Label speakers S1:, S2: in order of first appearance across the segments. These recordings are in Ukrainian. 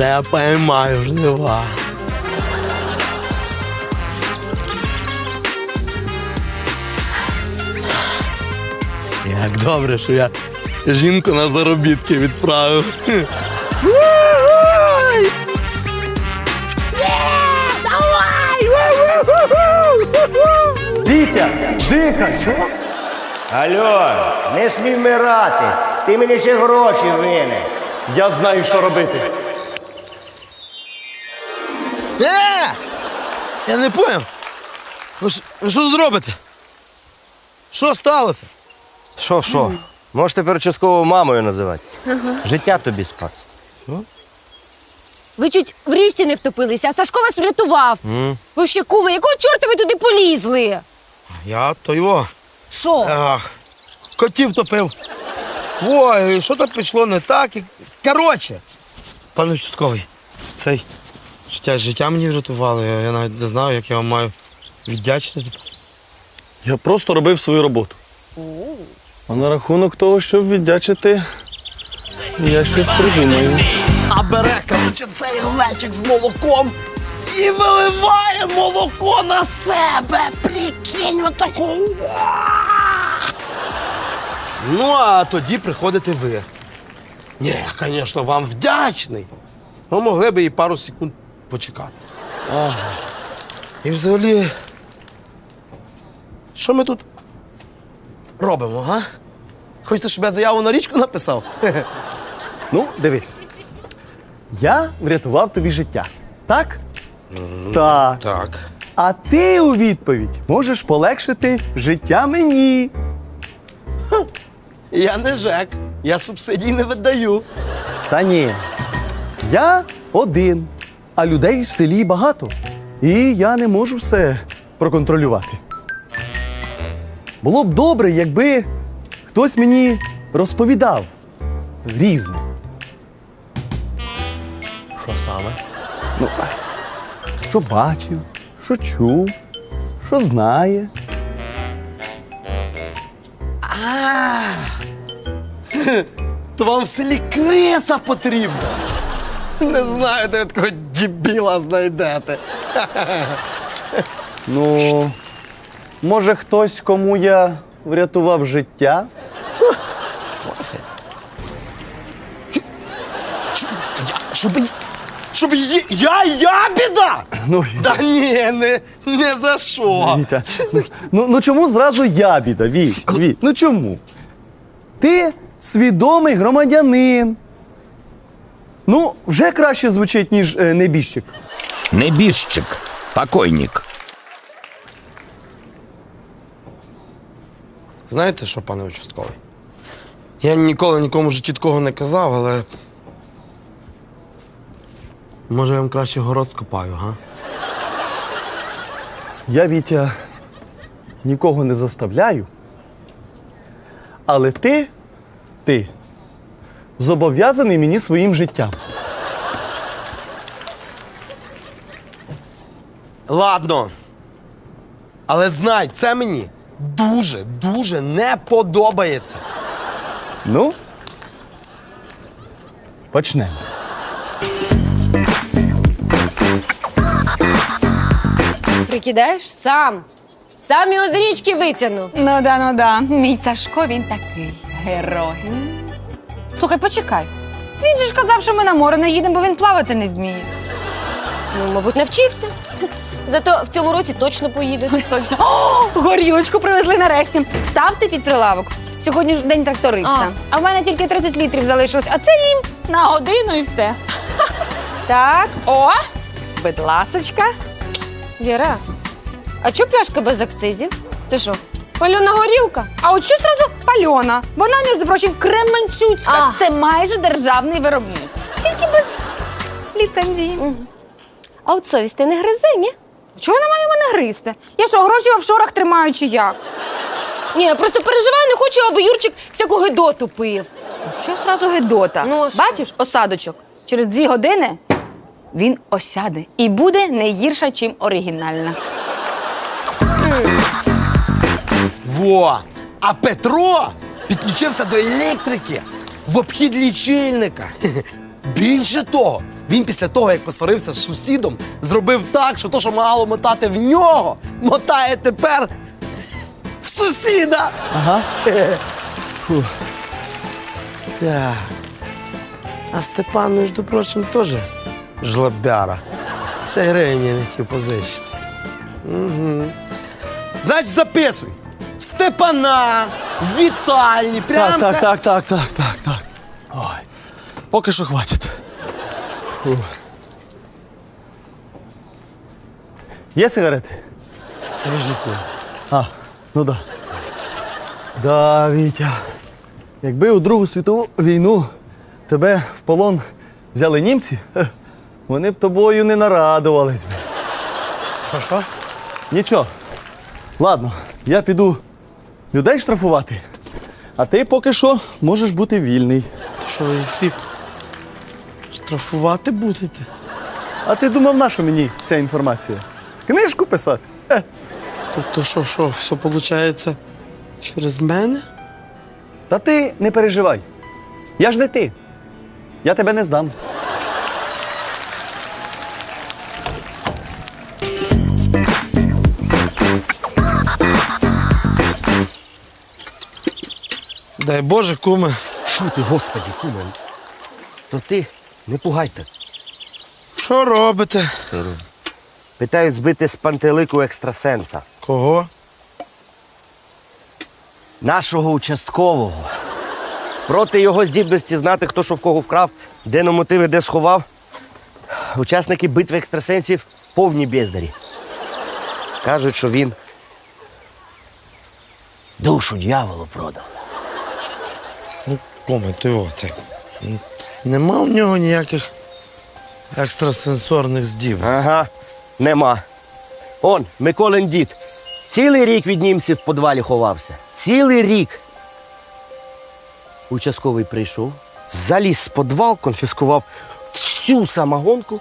S1: Все поймаю жнива. Як добре, що я жінку на заробітки відправив.
S2: Вітя, дихай! Що?
S3: Алло, не смій вмирати. Ти мені ще гроші винен.
S2: Я знаю, що робити.
S1: Я не поняв. Ви що, ви що тут робите? Що сталося?
S3: Що, що? Можеш тепер частково мамою називати. Життя тобі спас.
S4: Ви чуть в річці не втопилися, а Сашко вас врятував. Ви ще куми, якого чорта ви туди полізли?
S1: Я то його.
S4: Що?
S1: Ах, котів топив. Ой, що то пішло не так. і- Коротше, пане участковий, цей життя, життя мені врятували. Я, я навіть не знаю, як я вам маю віддячити.
S5: Я просто робив свою роботу. А на рахунок того, щоб віддячити, я щось придумаю.
S1: А бере, коротше, цей глечик з молоком і виливає молоко на себе. Прикинь, отаку. Ну, а тоді приходите ви. Ні, я, звісно, вам вдячний. Ну, могли б і пару секунд почекати. Ага. І взагалі. Що ми тут робимо, га? Хочете, щоб я заяву на річку написав?
S2: Ну, дивись. Я врятував тобі життя. Так? Так.
S1: Так.
S2: А ти у відповідь можеш полегшити життя мені.
S1: Я не ЖЕК, я субсидій не видаю.
S2: Та ні. Я один, а людей в селі багато. І я не можу все проконтролювати. Було б добре, якби хтось мені розповідав різне.
S1: Що саме?
S2: Ну, що бачив, що чув, що знає.
S1: То вам в селі криса потрібна. Не знаю, де такого дібіла знайдете.
S2: Ну, може, хтось, кому я врятував життя?
S1: Щоб, щоб є- я, я біда?
S2: Ну,
S1: Та ні, не, не за що.
S2: Вітя, ну, ну, ну чому зразу я біда, Віт? Віт? Ну чому? Ти свідомий громадянин. Ну, вже краще звучить, ніж е, небіжчик.
S6: Небіжчик, покойник.
S1: Знаєте що, пане участковий? Я ніколи нікому в житті такого не казав, але. Може, я вам краще город скопаю, га?
S2: Я, Вітя, нікого не заставляю. Але ти, ти зобов'язаний мені своїм життям.
S1: Ладно. Але знай, це мені дуже, дуже не подобається.
S2: Ну, почнемо.
S4: Прикидаєш сам. Сам його з річки витягнув.
S7: Ну да, ну да. Мій Сашко, він такий герой. Слухай, почекай. Він же ж казав, що ми на море не їдемо, бо він плавати не вміє.
S4: Ну, мабуть, навчився. Зато в цьому році точно поїде.
S7: Точно. О, горілочку привезли нарешті. Ставте під прилавок. Сьогодні ж день тракториста. А, в мене тільки 30 літрів залишилось, а це їм на годину і все. так, о, будь ласочка.
S4: Віра, а чого пляшка без акцизів? Це що, пальона горілка?
S7: А от що зразу пальона? Вона, між прочим, Кременчуцька.
S4: А.
S7: Це майже державний виробник. Тільки без ліцензії.
S4: А от совість ти не гризе, ні?
S7: Чого вона має мене гризти? Я що, гроші в офшорах тримаю чи як?
S4: Ні, я просто переживаю, не хочу, аби Юрчик всяку гидоту пив.
S7: Що зразу гедота?
S4: Ну, а що?
S7: Бачиш, осадочок. Через дві години він осяде і буде не гірша, чим оригінальна.
S1: Во! А Петро підключився до електрики в обхід лічильника. Більше того, він після того, як посварився з сусідом, зробив так, що то, що мало мотати в нього, мотає тепер в сусіда.
S2: Ага.
S1: Так. А Степан, між прочим, теж жлобяра. Все гривень не хотів позичити. Угу. Значить, записуй. В Степана, в вітальні, прямо.
S2: Так, так, так, так, так, так, так. Ой. Поки що хватить. Фу. Є сигарети?
S1: Та ви ж не кури.
S2: А, ну да. Да, Вітя. Якби у Другу світову війну тебе в полон взяли німці, вони б тобою не нарадувались би.
S1: Що, що?
S2: Нічого. Ладно, я піду людей штрафувати, а ти поки що можеш бути вільний.
S1: Що ви всіх штрафувати будете?
S2: А ти думав, на що мені ця інформація? Книжку писати? Хе.
S1: Тобто, що, що, все виходить через мене?
S2: Та ти не переживай. Я ж не ти. Я тебе не здам.
S1: Дай Боже, куме.
S3: Що ти, господи, куме? То ти не пугайте.
S1: Що робите?
S3: Питають збити з пантелику екстрасенса.
S1: Кого?
S3: Нашого участкового. Проти його здібності знати, хто що в кого вкрав, де на мотиви, де сховав. Учасники битви екстрасенсів повні бездарі. Кажуть, що він душу дьяволу продав.
S1: Оце. Нема в нього ніяких екстрасенсорних здібностей.
S3: Ага, нема. Он, Миколин дід. Цілий рік від німців в подвалі ховався. Цілий рік. Участковий прийшов, заліз з подвал, конфіскував всю самогонку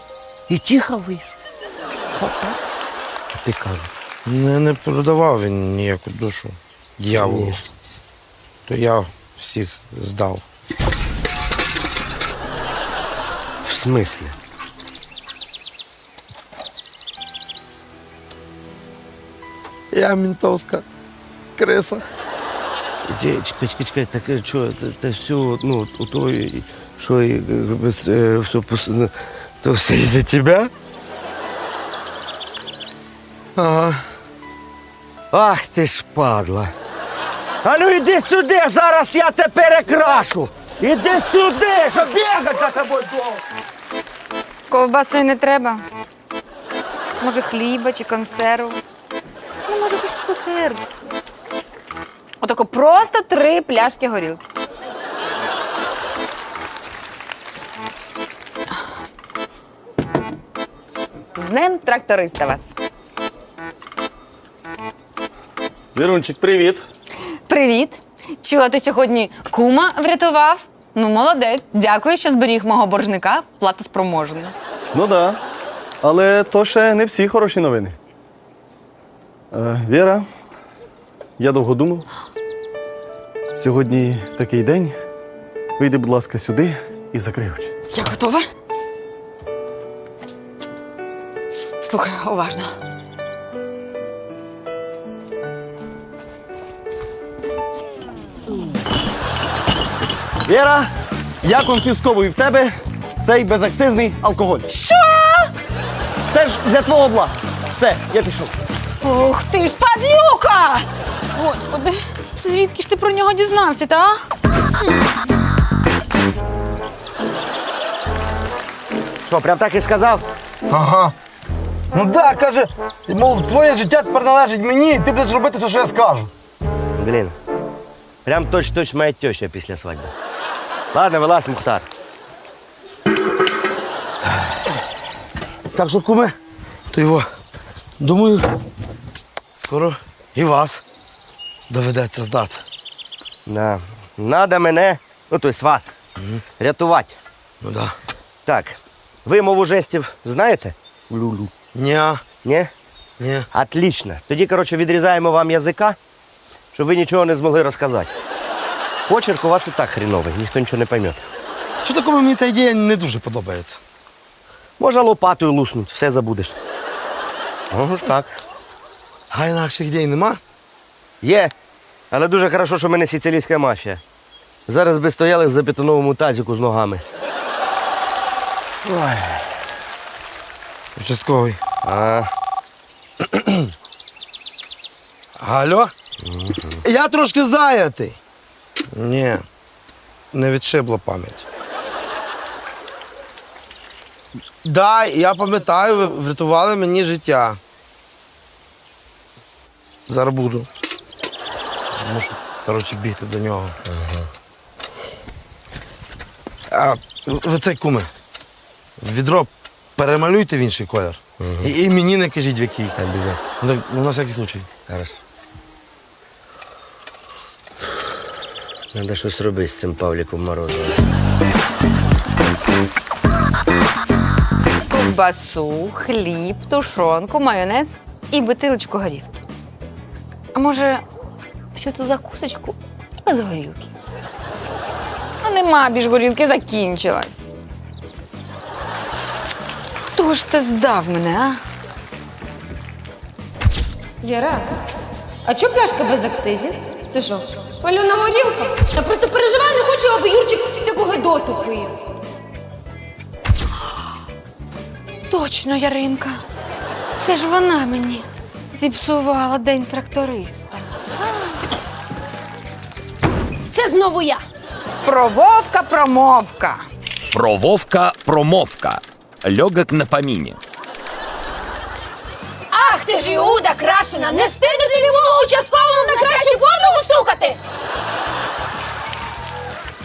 S3: і тихо вийшов. Отак. Ти кажуть.
S1: Не, не продавав він ніяку душу дьяволу. То я всіх здав.
S3: В смислі?
S1: Я ментовська криса.
S3: Чекай, чекай, чекай, так е, що, це, це все, ну, у той, що і, е, е, все, пос- ну, то все із-за тебе?
S1: Ага.
S3: Ах ти ж падла. А ну іди сюди, зараз я тебе перекрашу. Іди сюди, щоб бігати за тобою довго.
S7: Ковбаси не треба. Може, хліба чи консерву. Ну, може, якусь цукерку. Отако просто три пляшки горілки. З днем тракториста вас.
S2: Вірунчик, привіт.
S7: Привіт. Чула, ти сьогодні кума врятував? Ну, молодець. Дякую, що зберіг мого боржника платоспроможність.
S2: Ну да. Але то ще не всі хороші новини. Е, Віра, я довго думав. Сьогодні такий день. Вийди, будь ласка, сюди і закрий очі.
S7: Я готова. Слухай уважно.
S2: Віра, я конфісковую в тебе цей безакцизний алкоголь.
S7: Що?
S2: Це ж для твого блага. Все, я пішов.
S7: Ух ти ж, падлюка! Господи, звідки ж ти про нього дізнався, та?
S3: Що, прям так і сказав?
S1: Ага. Ну так, каже, мов, твоє життя тепер належить мені, і ти будеш робити все, що я скажу.
S3: Блін. Прям точ-точ моя теща після свадьби. Ладно, вилазь, Мухтар.
S1: Так що, куме, то його, думаю, скоро і вас доведеться здати.
S3: Да. Надо мене, ну тобто вас, рятувати.
S1: Ну да.
S3: Так, ви мову жестів знаєте? Лулу.
S1: Ня,
S3: Ні?
S1: ні.
S3: Отлично. Тоді, коротше, відрізаємо вам язика, щоб ви нічого не змогли розказати. Почерк у вас і так хріновий, ніхто нічого не пойме.
S1: Що такому мені ця ідея не дуже подобається.
S3: Можна лопатою луснуть, все забудеш. Ну ж так.
S1: А інакших ідей нема?
S3: Є. Але дуже хорошо, що в мене сицилійська мафія. Зараз би стояли в забетоновому тазіку з ногами.
S1: Участковий.
S3: А,
S1: Алло? Я трошки зайнятий. Ні, не відшибло пам'ять. Да, я пам'ятаю, ви врятували мені життя. Зараз буду. Мушу, коротше, бігти до нього. А ви цей куме. Відро перемалюйте в інший колір. І, і мені не кажіть в який. Ну, ну, на всякий случай.
S3: зараз. Треба щось робити з цим Павліком Морозовим.
S7: Ковбасу, хліб, тушонку, майонез і бутилочку горілки. А може, всю цю закусочку без горілки? А нема більш горілки, закінчилась. Хто ж ти здав мене, а?
S4: Віра, а чого пляшка без акцизів? Це що? Пальона горілка? Я просто переживаю, не хочу, аби Юрчик всякого доту пив.
S7: Точно, Яринка. Це ж вона мені зіпсувала день тракториста.
S4: Це знову я.
S7: Про Вовка промовка.
S6: Про Вовка промовка. Легок на помине.
S4: Ти ж Іуда крашена! Не стидно тобі було участковому на кращу подругу стукати!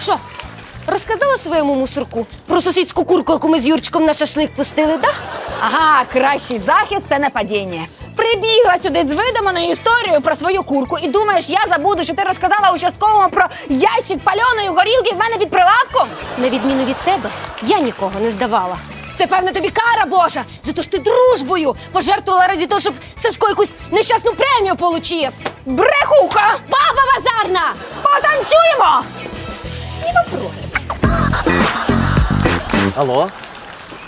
S4: Що? Розказала своєму мусорку про сусідську курку, яку ми з Юрчиком на шашлик пустили, да?
S7: Ага, кращий захист це нападіння. Прибігла сюди з видуманою історією про свою курку і думаєш, я забуду, що ти розказала участковому про ящик пальоної горілки в мене під прилавком?
S4: На відміну від тебе, я нікого не здавала. Це певно тобі кара Божа, за те, що ти дружбою пожертвувала раді того, щоб Сашко якусь нещасну премію получив.
S7: Брехуха!
S4: Баба базарна!
S7: Потанцюємо!
S4: Не вопрос.
S2: Алло,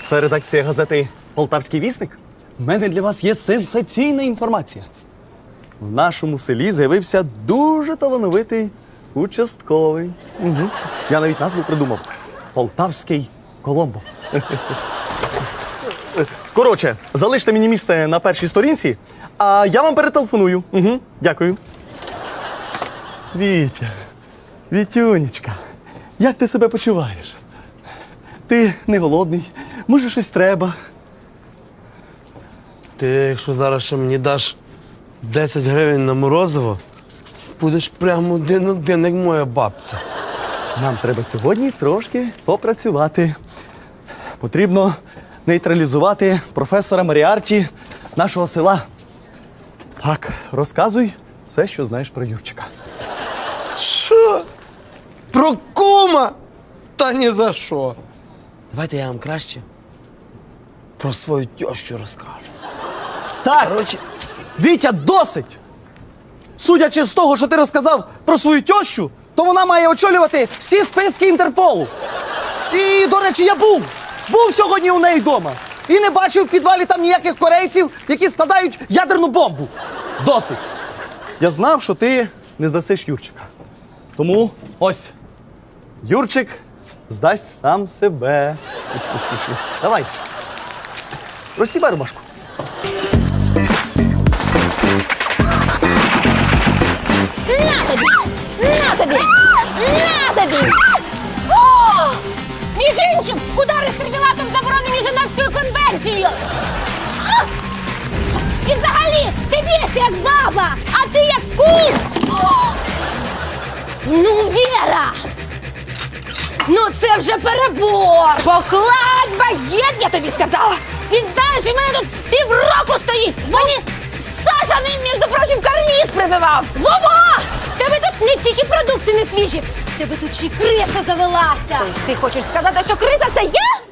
S2: це редакція газети Полтавський вісник. У мене для вас є сенсаційна інформація. В нашому селі з'явився дуже талановитий участковий. Угу. Я навіть назву придумав: Полтавський Коломбо. Коротше, залиште мені місце на першій сторінці, а я вам перетелефоную. Угу. Дякую. Вітя, Вітюнечка, як ти себе почуваєш? Ти не голодний, може щось треба.
S1: Ти, якщо зараз ще мені даш 10 гривень на морозиво, будеш прямо один один, як моя бабця.
S2: Нам треба сьогодні трошки попрацювати. Потрібно нейтралізувати професора Маріарті нашого села. Так, розказуй все, що знаєш про Юрчика.
S1: Що? Про кума? Та ні за що. Давайте я вам краще про свою тещу розкажу.
S2: Так, Вітя, досить! Судячи з того, що ти розказав про свою тещу, то вона має очолювати всі списки Інтерполу. І, до речі, я був. Був сьогодні у неї вдома. І не бачив в підвалі там ніяких корейців, які складають ядерну бомбу. Досить. Я знав, що ти не здасиш Юрчика. Тому ось. Юрчик здасть сам себе. Давай. Розсівай рубашку.
S4: Конвенцією. І взагалі, ти б'єшся як баба, а ти як кум. Ну, Віра! Ну це вже перебор!
S7: Покладь багет, я тобі сказала! Він знаєш, у мене тут півроку стоїть! Мені Саша ним, між прочим, карніз прибивав!
S4: Вова! В тебе тут не тільки продукти не свіжі, в тебе тут ще й криса завелася.
S7: Тобто ти хочеш сказати, що криса це я?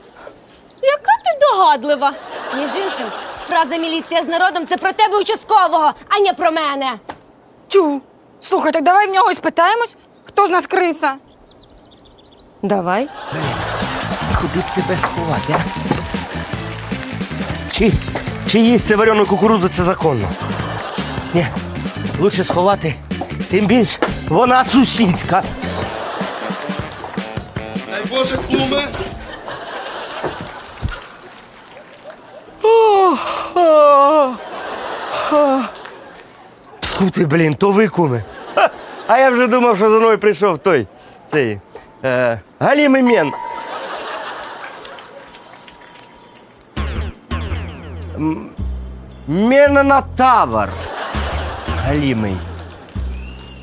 S4: Догадлива. Між іншим, фраза міліція з народом це про тебе участкового, а не про мене.
S7: Тю. Слухай, так давай в нього і спитаємось, хто з нас криса.
S4: Давай.
S3: Куди б тебе сховати, а? Чи, чи їсти варену кукурудзу це законно? Ні, лучше сховати, тим більш вона сусідська.
S1: Дай Боже, куме.
S3: Фу ти, блін, то ви куми. Ха, А я вже думав, що за мною прийшов той цей е, Галімий Мен. М, Менонотавр. Галімий.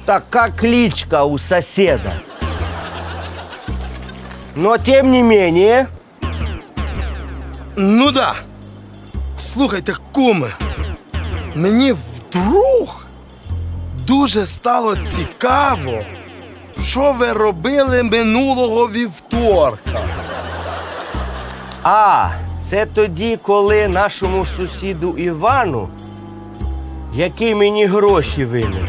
S3: Така кличка у соседа. Но тем не менее,
S1: Ну да. Слухайте, куме, мені вдруг дуже стало цікаво, що ви робили минулого вівторка.
S3: А, це тоді, коли нашому сусіду Івану, який мені гроші винен,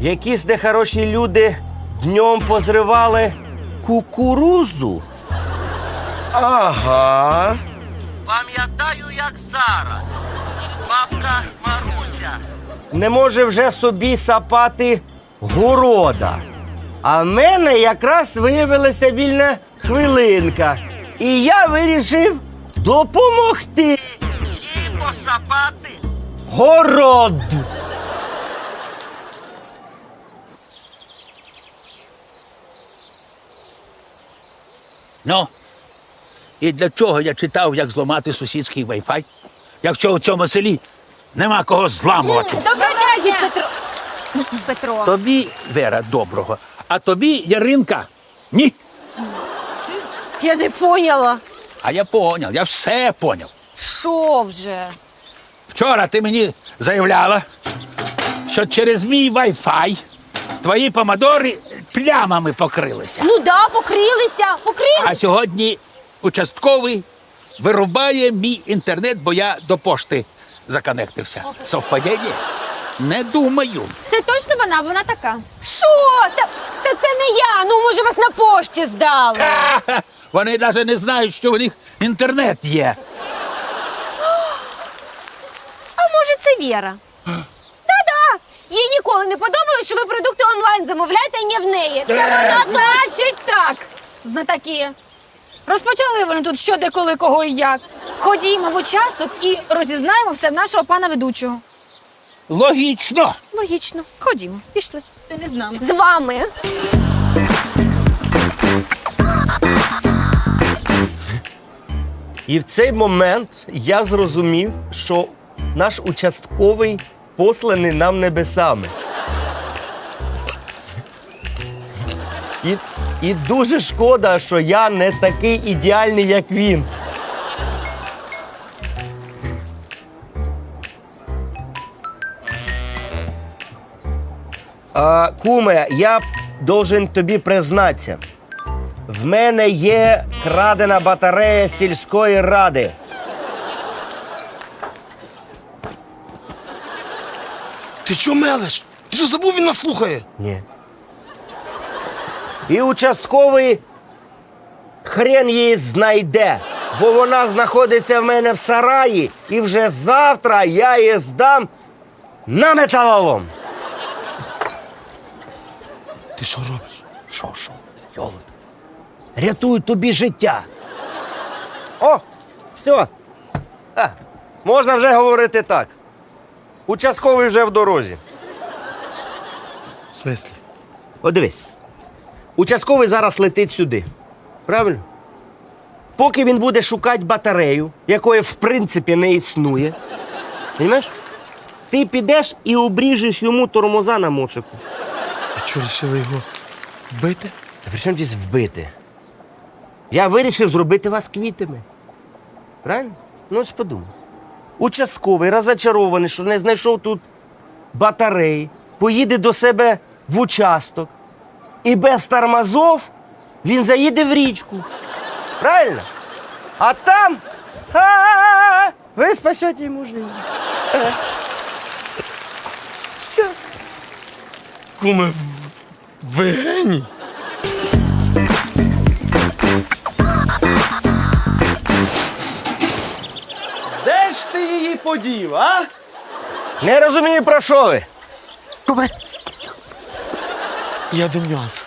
S3: якісь нехороші люди днем позривали кукурузу.
S1: Ага.
S3: Пам'ятаю, як зараз. Бабка Маруся не може вже собі сапати города. А в мене якраз виявилася вільна хвилинка. І я вирішив допомогти їй посапати город.
S8: Ну, і для чого я читав, як зламати сусідський вайфай? Якщо у цьому селі нема кого зламувати.
S4: Доброго дня, Петро. Петро.
S8: Тобі, Вера, доброго, а тобі, Яринка, ні.
S4: Я не поняла.
S8: А я поняв, я все поняв.
S4: Що вже?
S8: Вчора ти мені заявляла, що через мій вайфай твої помадори плямами покрилися.
S4: Ну да, покрилися, покрилися.
S8: А сьогодні участковий вирубає мій інтернет, бо я до пошти законектився. Совпадіння? Не думаю.
S7: Це точно вона, вона така.
S4: Що? Та, та це не я. Ну, може, вас на пошті здали.
S8: Ха! Вони навіть не знають, що у них інтернет є.
S4: А може, це Віра? Та-да! Їй ніколи не подобалось, що ви продукти онлайн замовляєте, а не в неї. Це вона
S7: Значить так. Знатаки. Розпочали вони тут що, де, коли, кого і як. Ходімо в участок і розізнаємо все в нашого пана ведучого.
S8: Логічно.
S4: Логічно. Ходімо, пішли.
S7: Ти не з нами.
S4: З вами.
S3: І в цей момент я зрозумів, що наш участковий посланий нам небесами. І, дуже шкода, що я не такий ідеальний, як він. А, куме, я должен тобі признатися. В мене є крадена батарея сільської ради.
S1: Ти що мелеш? Ти що забув, він нас слухає?
S3: Ні. І участковий хрен її знайде, бо вона знаходиться в мене в сараї, і вже завтра я її здам на металолом.
S1: Ти що робиш?
S3: Що, що, йолоп? Рятую тобі життя. О, все. А, можна вже говорити так. Участковий вже в дорозі.
S1: В смислі?
S3: От дивись. Участковий зараз летить сюди. Правильно? Поки він буде шукати батарею, якої в принципі не існує. Розумієш? Ти підеш і обріжеш йому тормоза на моцику.
S1: А що рішили його бити?
S3: А при чому здесь вбити? Я вирішив зробити вас квітами. Правильно? Ну, ось подумай. Участковий, розочарований, що не знайшов тут батареї, поїде до себе в участок і без тормозов він заїде в річку. Правильно? А там ви спасете йому життя. Все.
S1: Куме, ви? Де ж ти її
S2: подів, а?
S3: Не розумію, про що ви.
S1: Куме, Є один нюанс.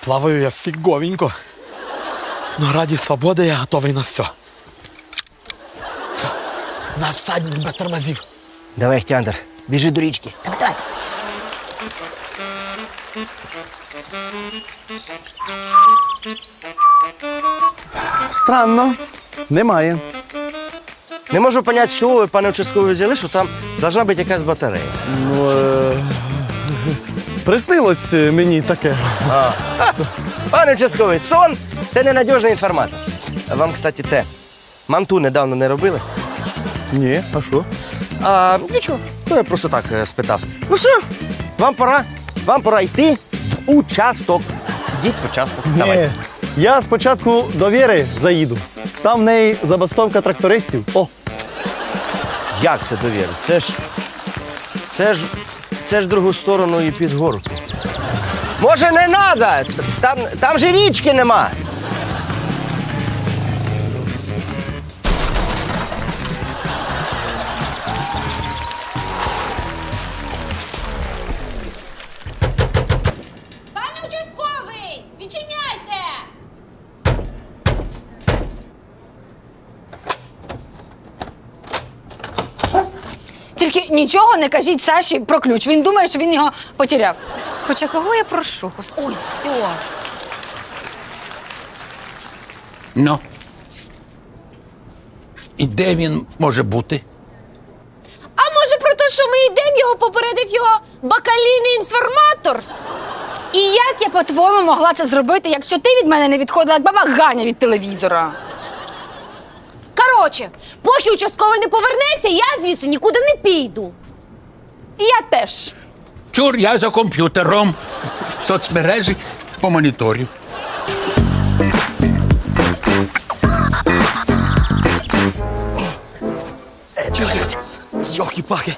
S1: Плаваю я фіговенько. Но раді свободи я готовий на все. На всадник без тормозів.
S3: Давай, Хтяндр, біжи до річки. Давай, давай.
S2: Странно. Немає.
S3: Не можу поняти, чого ви, пане участковий, взяли, що там должна бути якась батарея.
S2: Ну, е... приснилось е, мені таке.
S3: Пане участковий, сон це ненадіжний інформатор. Вам, кстати, це манту недавно не робили?
S2: Ні, а що?
S3: А, нічого, то я просто так е, спитав. Ну все, вам пора. Вам пора йти в участок. Йдіть в участок. Давай.
S2: Ні. Я спочатку до Віри заїду. Там в неї забастовка трактористів. О,
S3: Як це довіра? Це ж. Це ж. Це ж другу сторону і під горку. Може, не треба? Там, там же річки нема.
S7: Нічого не кажіть Саші про ключ. Він думає, що він його потеряв. Хоча кого я прошу? Господи.
S4: Ой, все.
S8: Ну. І де він може бути?
S4: А може про те, що ми йдемо, його попередив його бакалійний інформатор?
S7: І як я, по-твоєму, могла це зробити, якщо ти від мене не відходила, як баба Ганя від телевізора?
S4: Коротше, поки участковий не повернеться, я звідси нікуди не піду.
S7: І я теж.
S8: Чур, я за комп'ютером. Соцмережі по моніторів.
S1: Йохи-паки.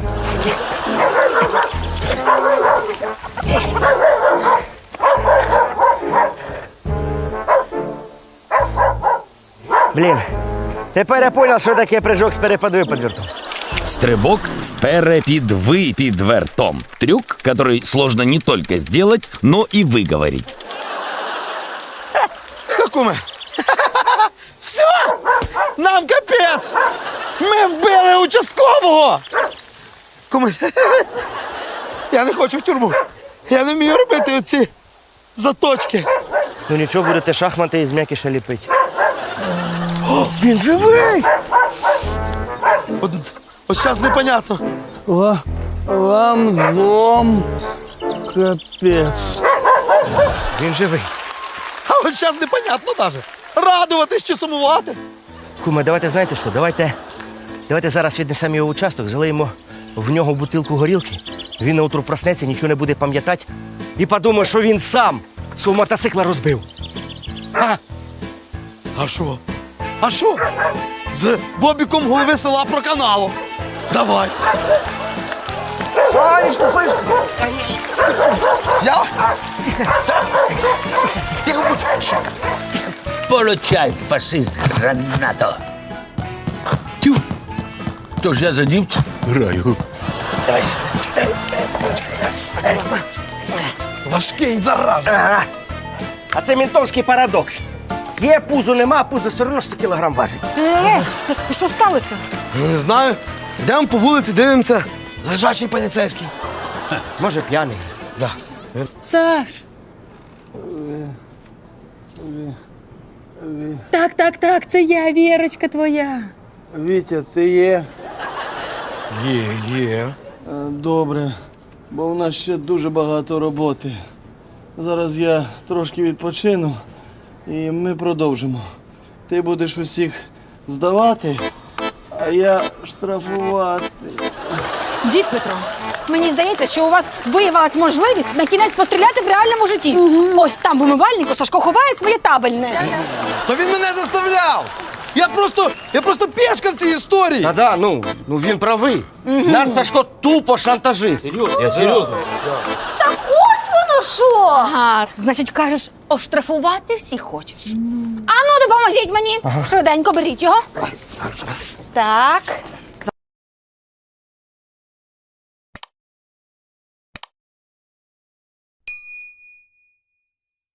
S3: Блін. Тепер я зрозумів, що таке прыжок з перепад-випадвертом.
S6: Стрибок с перепидвыпидвертом. Трюк, который сложно не только сделать, но и выговорить.
S1: Все, куме. Все! Нам капець! Ми вбили участкового! Куме, я не хочу в тюрму. Я не вмію робити оці заточки.
S3: Ну нічого, будете шахмати із м'якіша ліпити.
S1: Він живий! От, от зараз непонятно.
S2: Ла... ламлом. Капець.
S3: Він живий.
S1: А от зараз непонятно навіть. Радуватись чи сумувати.
S3: Куме, давайте знаєте що? Давайте, давайте зараз віднесемо його участок, залиємо в нього бутилку горілки. Він на утро проснеться, нічого не буде пам'ятати і подумає, що він сам свого мотоцикла розбив.
S1: А що? А що? З Бобіком голови села про каналу. Давай.
S3: Сонечко, сонечко.
S1: Я? Тихо будь.
S8: Получай, фашист гранато. Тю. Тож я за німця граю.
S1: Важкий зараз.
S3: А це ментовський парадокс. Є пузо, нема, пузо все одно 100 кілограм важить.
S7: Е, е, що сталося?
S1: Не знаю. Йдемо по вулиці, дивимося. Лежачий поліцейський.
S3: Може, п'яний.
S1: Да.
S7: Саш. Так, так, так, це я, Вірочка твоя.
S2: Вітя, ти є?
S1: Є, є.
S2: Е, Добре, бо у нас ще дуже багато роботи. Зараз я трошки відпочину і ми продовжимо. Ти будеш усіх здавати, а я штрафувати.
S7: Дід Петро, мені здається, що у вас виявилась можливість на кінець постріляти в реальному житті. Ось там в умивальнику Сашко ховає своє табельне.
S1: То він мене заставляв. Я просто, я просто пешка в цій історії.
S3: Та да, ну, ну він правий. Наш Сашко тупо шантажист. Серйозно? Я серйозно.
S7: Воно що. Ага, значить, кажеш, оштрафувати всіх хочеш. Ану, допоможіть мені. Швиденько беріть його. Так.